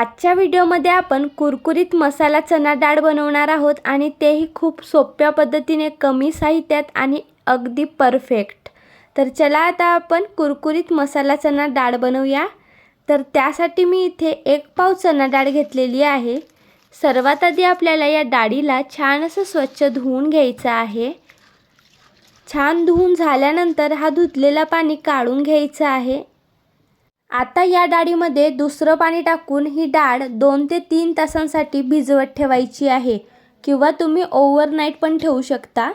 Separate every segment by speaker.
Speaker 1: आजच्या व्हिडिओमध्ये आपण कुरकुरीत मसाला चना डाळ बनवणार आहोत आणि तेही खूप सोप्या पद्धतीने कमी साहित्यात आणि अगदी परफेक्ट. तर चला आता आपण कुरकुरीत मसाला चना डाळ बनवूया. तर त्यासाठी मी इथे एक पाव चना डाळ घेतलेली आहे. सर्वात आधी आपल्याला या डाळीला छान असं स्वच्छ धुवून घ्यायचं आहे. छान धुवून झाल्यानंतर हा धुतलेला पाणी काढून घ्यायचं आहे. आता या डाळीमध्ये दुसरं पाणी टाकून ही डाळ दोन ते तीन तासांसाठी भिजवत ठेवायची आहे. किंवा तुम्ही ओव्हरनाईट पण ठेवू शकता.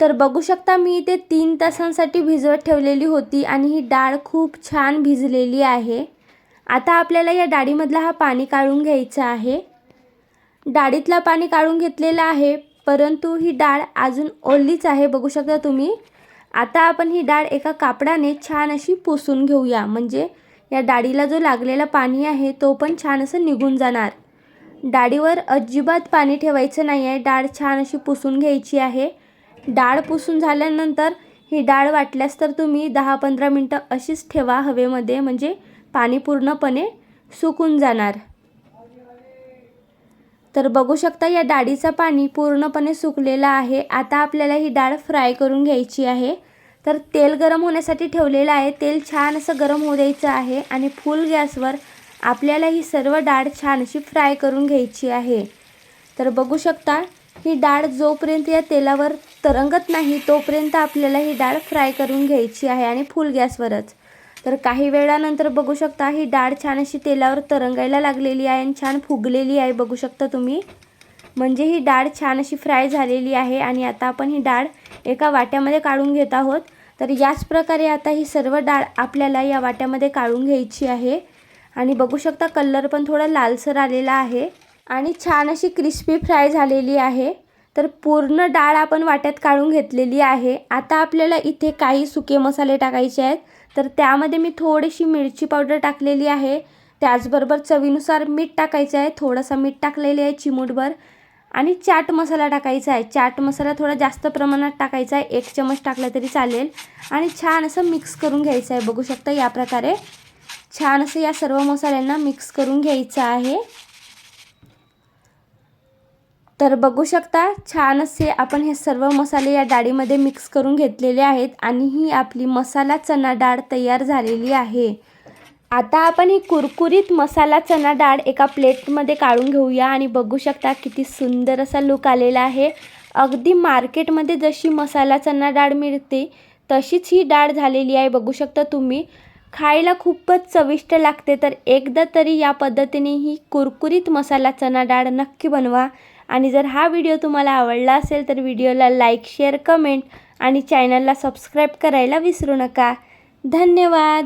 Speaker 1: तर बघू शकता मी इथे तीन तासांसाठी भिजवत ठेवलेली होती आणि ही डाळ खूप छान भिजलेली आहे. आता आपल्याला या डाळीमधला हा पाणी काढून घ्यायचा आहे. डाळीतला पाणी काढून घेतलेलं आहे परंतु ही डाळ अजून ओलीच आहे. बघू शकता तुम्ही. आता आपण ही डाळ एका कापडाने छान अशी पुसून घेऊया. म्हणजे या डाळीला जो लागलेला पाणी आहे तो पण छान असं निघून जाणार. डाळीवर अजिबात पाणी ठेवायचं नाही आहे. डाळ छान अशी पुसून घ्यायची आहे. डाळ पुसून झाल्यानंतर ही डाळ वाटल्यास तर तुम्ही दहा पंधरा मिनटं अशीच ठेवा हवेमध्ये. म्हणजे पाणी पूर्णपणे सुकून जाणार. तर बघू शकता या डाळीचं पाणी पूर्णपणे सुकलेलं आहे. आता आपल्याला ही डाळ फ्राय करून घ्यायची आहे. तर तेल गरम होण्यासाठी ठेवलेलं आहे. तेल छान असं गरम होऊ द्यायचं आहे आणि फुल गॅसवर आपल्याला ही सर्व डाळ छान अशी फ्राय करून घ्यायची आहे. तर बघू शकता ही डाळ जोपर्यंत या तेलावर तरंगत नाही तोपर्यंत आपल्याला ही डाळ फ्राय करून घ्यायची आहे आणि फुल गॅसवरच तर काही वेळानंतर बघू शकता ही डाळ छान अशी तेलावर तरंगायला लागलेली आहे आणि छान फुगलेली आहे. बघू शकता तुम्ही. म्हणजे ही डाळ छान अशी फ्राय झालेली आहे आणि आता आपण ही डाळ एका वाट्यामध्ये काढून घेत आहोत. तर याच प्रकारे आता ही सर्व डाळ आपल्याला या वाट्यामध्ये काढून घ्यायची आहे. आणि बघू शकता कलर पण थोडा लालसर आलेला आहे. आणि छान अशी क्रिस्पी फ्राय झालेली आहे. तर पूर्ण डाळ आपण वाट्यात काढून घेतलेली आहे. आता आपल्याला इथे काही सुके मसाले टाकायचे आहेत. तर त्यामध्ये मी थोडीशी मिरची पावडर टाकलेली आहे. त्याचबरोबर चवीनुसार मीठ टाकायचं आहे. थोडंसं मीठ टाकलेले आहे चिमूटभर. आणि चाट मसाला टाकायचा आहे. चाट मसाला थोडा जास्त प्रमाणात टाकायचा आहे. एक चमच टाकला तरी चालेल. आणि छान असं मिक्स करून घ्यायचं आहे. बघू शकता या प्रकारे. छान असं या सर्व मसाल्यांना मिक्स करून घ्यायचं आहे. तर बघू शकता छान असे आपण हे सर्व मसाले या डाळीमध्ये मिक्स करून घेतलेले आहेत. आणि ही आपली मसाला चणा डाळ तयार झालेली आहे. आता आपण ही कुरकुरीत मसाला चना डाळ एका प्लेटमध्ये काढून घेऊया आणि बघू शकता किती सुंदर असा लुक आलेला आहे. अगदी मार्केटमध्ये जशी मसाला चना डाळ मिळते तशीच ही डाळ झालेली आहे बघू शकता तुम्ही. खायला खूपच चविष्ट लागते तर एकदा तरी या पद्धतीने ही कुरकुरीत मसाला चना डाळ नक्की बनवा. आणि जर हा व्हिडिओ तुम्हाला आवडला असेल तर व्हिडिओला लाईक शेअर कमेंट आणि चॅनलला सबस्क्राईब करायला विसरू नका. धन्यवाद!